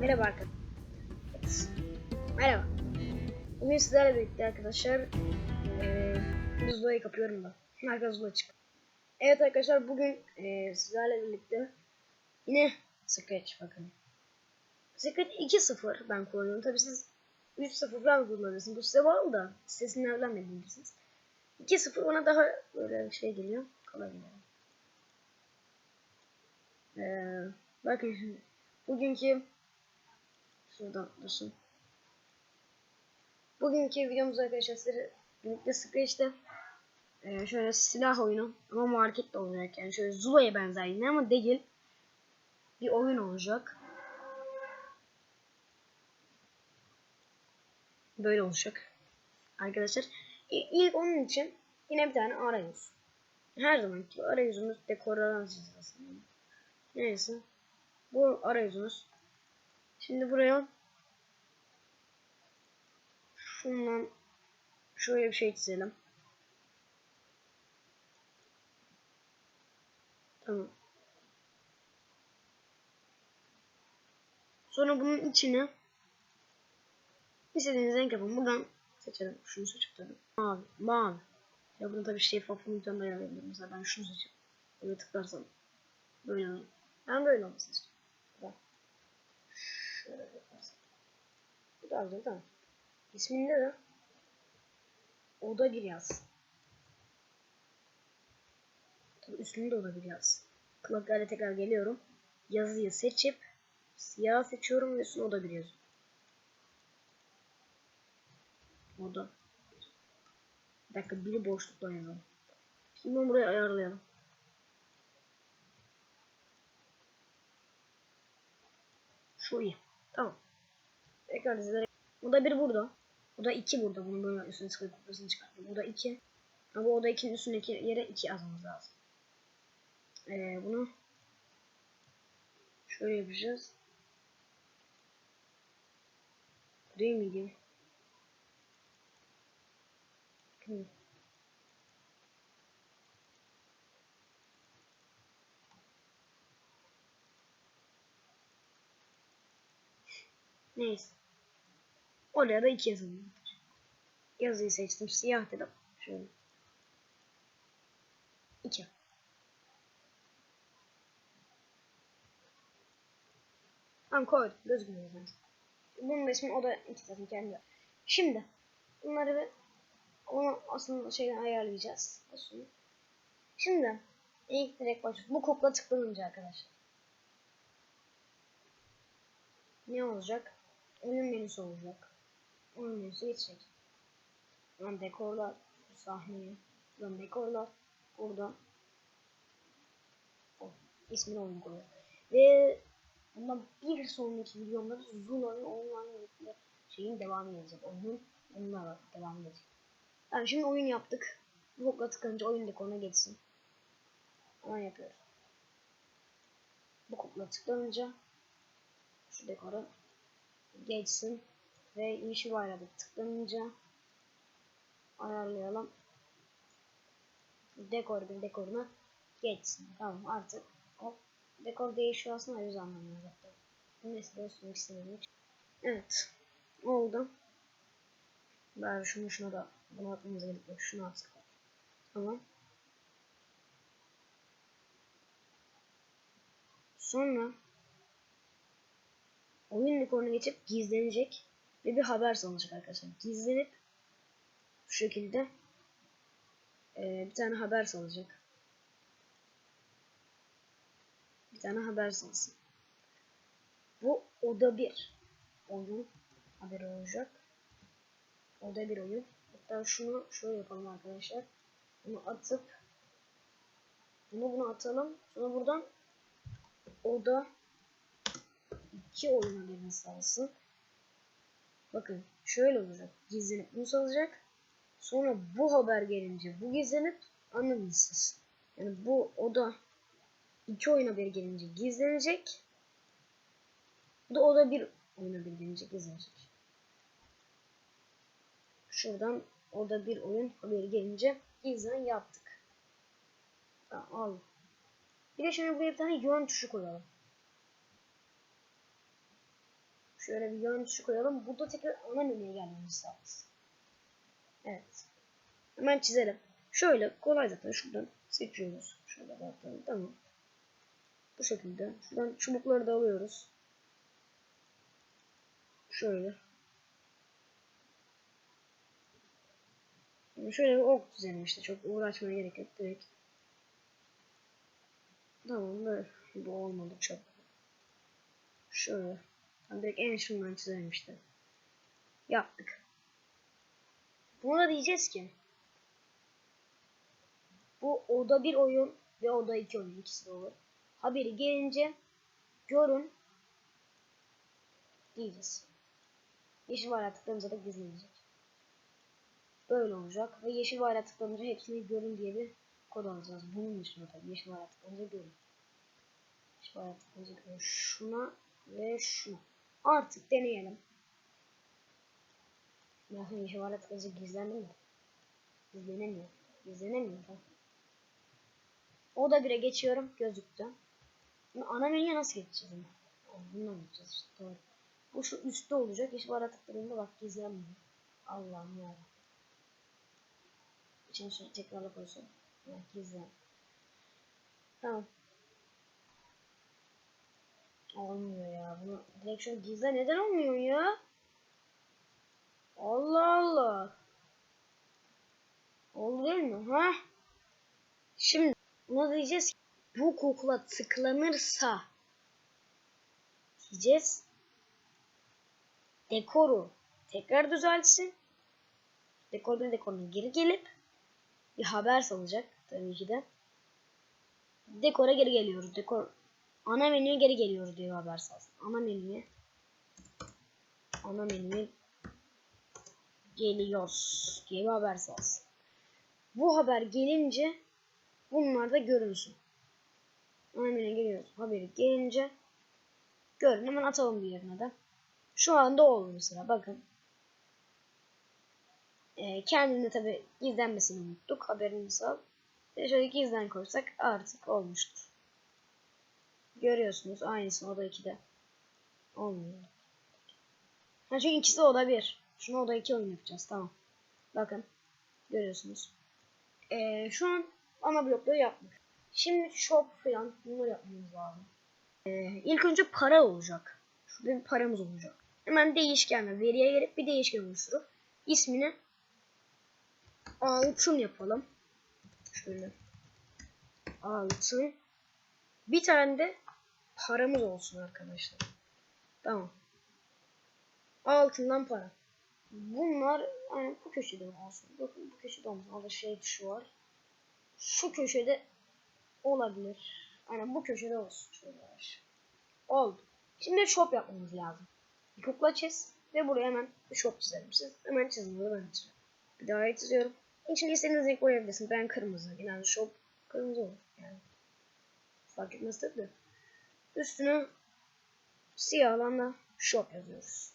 Merhaba arkadaşlar. Merhaba. Bugün sizlerle birlikte arkadaşlar eee Zula'yı kapıyorum da. Herkes Zula çık. Evet arkadaşlar bugün eee sizlerle birlikte yine Scratch bakın. Scratch 2.0 ben kullanıyorum. Tabi siz 3.0 falan kullanırsınız. Bu size bağlı da sitesini nereden bilmelisiniz. 2.0 ona daha böyle şey geliyor. Kolay geliyor. Eee bakın şimdi bugünkü Şuradan dursun. Bugünkü videomuz arkadaşlar sizlere birlikte Scratch'te e, şöyle silah oyunu ama markette olacak yani şöyle Zula'ya benzer yine ama değil bir oyun olacak. Böyle olacak. Arkadaşlar ilk onun için yine bir tane arayüz. Her zamanki gibi arayüzümüz dekorlardan aslında. Neyse. Bu arayüzümüz Şimdi buraya şundan şöyle bir şey çizelim. Tamam. Sonra bunun içine istediğiniz renk yapın. Buradan seçelim. Şunu seçip tabii. Mavi. Mavi. Ya burada tabii şeffaf fonten de ayarlayabilirim. Mesela ben şunu seçeyim. Böyle tıklarsam. Böyle olur. Ben böyle olmasını istiyorum. Şöyle yaparsın. Bu da güzel tamam. İsminde de oda bir yaz. Tabii üstünde de oda bir yaz. Klavyeyle tekrar geliyorum. Yazıyı seçip siyah seçiyorum ve üstüne oda bir yazıyorum. Oda. Bir dakika biri boşlukla yazalım. Şimdi bunu buraya ayarlayalım. Şu iyi. Tamam. Tekrar dizilere. Bu da bir burada. Bu da iki burada. Bunun böyle üstüne sıkıp kupasını çıkarttım. Bu da iki. Ama bu oda ikinin üstündeki yere iki yazmamız lazım. Ee, bunu şöyle yapacağız. Değil miydi? Hı. Neyse. Oraya da iki yazalım. Yazıyı seçtim. Siyah dedim. Şöyle. İki. Tamam koydum. Gözükmüyor zaten. Bunun resmi o da iki zaten kendi. Şimdi bunları bir onu aslında şeyden ayarlayacağız. Aslında. Şimdi ilk direkt başlıyoruz. Bu kokla tıklanınca arkadaşlar. Ne olacak? Oyun menüsü olacak. Oyun menüsü geçecek. Buradan dekorlar, sahneyi, buradan dekorlar, burada oh, ismini oyun koyuyor. Ve bundan bir sonraki videomda Zula'nın online yükle şeyin devamı gelecek. Oyunun onunla devam edecek. Yani şimdi oyun yaptık. Bu tıklanınca oyun dekoruna geçsin. Hemen yapıyoruz. Bu kokla tıklanınca şu dekora geçsin ve yeşil bayrağı tıklanınca ayarlayalım. Dekor bir dekoruna geçsin. Tamam artık o dekor değişiyor aslında yüz anlamıyor zaten. Neyse göstermek istemedim. Evet. Oldu. Ben şunu şuna da bunu atmamız gerekiyor. Şunu attık. Tamam. Sonra oyun dekoruna geçip gizlenecek ve bir haber salınacak arkadaşlar. Gizlenip şu şekilde e, bir tane haber salacak. Bir tane haber salsın. Bu oda bir oyun haberi olacak. Oda bir oyun. Hatta şunu şöyle yapalım arkadaşlar. Bunu atıp bunu bunu atalım. Sonra buradan oda iki oyun haberini salsın. Bakın şöyle olacak. Gizlenip bunu salacak. Sonra bu haber gelince bu gizlenip anladınız Yani bu oda iki oyun haberi gelince gizlenecek. Bu da oda bir oyun haberi gelince gizlenecek. Şuradan oda bir oyun haberi gelince gizlen yaptık. Al. Bir de şimdi buraya bir tane yön tuşu koyalım. Şöyle bir yön tuşu koyalım. Burada tekrar ana menüye gelmemiz sağlasın. Evet. Hemen çizelim. Şöyle kolay zaten şuradan seçiyoruz. Şöyle zaten tamam. Bu şekilde. Şuradan çubukları da alıyoruz. Şöyle. Şöyle bir ok düzelim işte. Çok uğraşmaya gerek yok. Direkt. Tamam böyle. Bu olmadı çok. Şöyle. Direkt en şundan çizelim işte. Yaptık. Buna diyeceğiz ki bu oda bir oyun ve oda iki oyun ikisi de olur. Haberi gelince görün diyeceğiz. Yeşil bayrağı tıklanınca da gizlenecek. Böyle olacak ve yeşil bayrağı tıklanınca hepsini görün diye bir kod alacağız. Bunun dışında tabii yeşil bayrağı tıklanınca görün. Yeşil bayrağı tıklanınca görün. Şuna ve şuna. Artık deneyelim. Bayrağı tıklanınca gizlendi mi? Gizlenemiyor. Gizlenemiyor. O da bire geçiyorum. Gözüktü. Şimdi ana menüye nasıl geçeceğiz? Bundan geçeceğiz işte. Doğru. Bu şu üstte olacak. Yeşil bayrağı tıkladığımda bak gizlenmiyor. Allah'ım ya. İçini şöyle tekrarla. Evet, gizlen. Tamam. Olmuyor ya. Bunu direkt şöyle gizle neden olmuyor ya? Allah Allah. Oldu değil mi? Ha? Şimdi buna diyeceğiz bu kokula tıklanırsa diyeceğiz dekoru tekrar düzeltsin. Dekorda dekoruna geri gelip bir haber salacak tabii ki de. Dekora geri geliyoruz. Dekor ana menüye geri geliyoruz diye haber salsın. Ana menüye ana menüye geliyoruz diye bir haber salsın. Bu haber gelince bunlar da görünsün. Ana menüye geliyoruz. Haberi gelince görün. Hemen atalım bir yerine de. Şu anda oldu mesela. Bakın. Ee, kendini tabi gizlenmesini unuttuk. Haberimizi al. Ve şöyle gizlen koysak artık olmuştur. Görüyorsunuz. Aynısını oda 2'de. Olmuyor. Ha çünkü ikisi oda 1. Şunu oda 2 oyun yapacağız. Tamam. Bakın. Görüyorsunuz. Ee, şu an ana blokları yaptık. Şimdi shop falan bunları yapmamız lazım. Ee, ilk önce para olacak. Şurada bir paramız olacak. Hemen değişkenle veriye gelip bir değişken oluşturup ismini altın yapalım. Şöyle. Altın. Bir tane de paramız olsun arkadaşlar. Tamam. Altından para. Bunlar yani bu köşede olsun. Bakın bu köşede olmasın. Orada şey tuşu var. Şu köşede olabilir. Aynen bu köşede olsun. Şöyle. Oldu. Şimdi shop yapmamız lazım. Kukla çiz ve buraya hemen bir shop çizelim. Siz hemen çizin. Bunu ben çiziyorum. Bir daha çiziyorum. İçine istediğiniz renk koyabilirsiniz. Ben kırmızı. Yani shop kırmızı olur. Yani fark etmez tabii de. Üstüne siyah alanla shop yazıyoruz.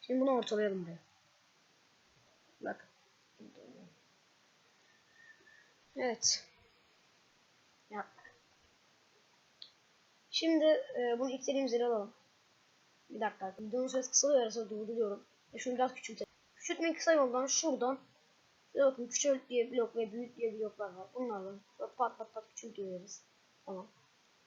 Şimdi bunu ortalayalım buraya. Bak. Evet. Yaptık. Şimdi e, bunu istediğimiz yere alalım. Bir dakika. Videonun süresi kısalıyor arasında durduruyorum. E şunu biraz küçültelim. Küçültmeyi kısa yoldan şuradan Bakın küçült diye blok ve büyük diye bloklar var. Bunlarla pat pat pat küçültüyoruz. Tamam.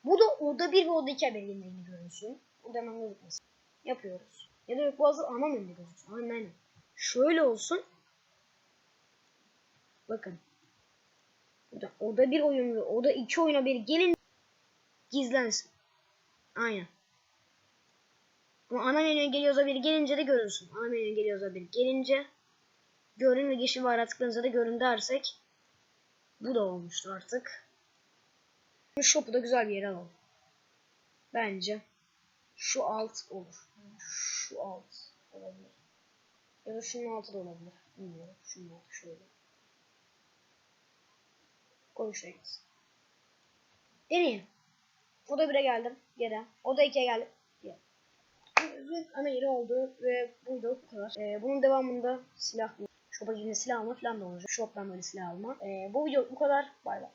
Bu da oda bir ve oda iki haber yeniliğini görünsün. Bu da hemen gözükmesin. Yapıyoruz. Ya da yok bazı ana menü gözüksün. Aynen. Şöyle olsun. Bakın. Burada oda bir oyun ve oda iki oyun haberi gelin gizlensin. Aynen. Ama ana menüye geliyorsa bir gelince de görünsün. Ana menüye geliyorsa bir gelince görün ve yeşil bayrağı tıklanınca da görün dersek bu da olmuştur artık. Şu shop'u da güzel bir yere alalım. Bence şu alt olur. Şu alt olabilir. Ya da şunun altı da olabilir. Bilmiyorum. Şunun altı şöyle. Koy şuraya gitsin. Deneyin. O da 1'e geldim. Geri. O da 2'ye geldim. Geri. Ana yeri oldu ve buydu bu kadar. Ee, bunun devamında silah Shop'a girdiğinde silah alma falan da olacak. Shop'tan böyle silah alma. Ee, bu video bu kadar. Bay bay.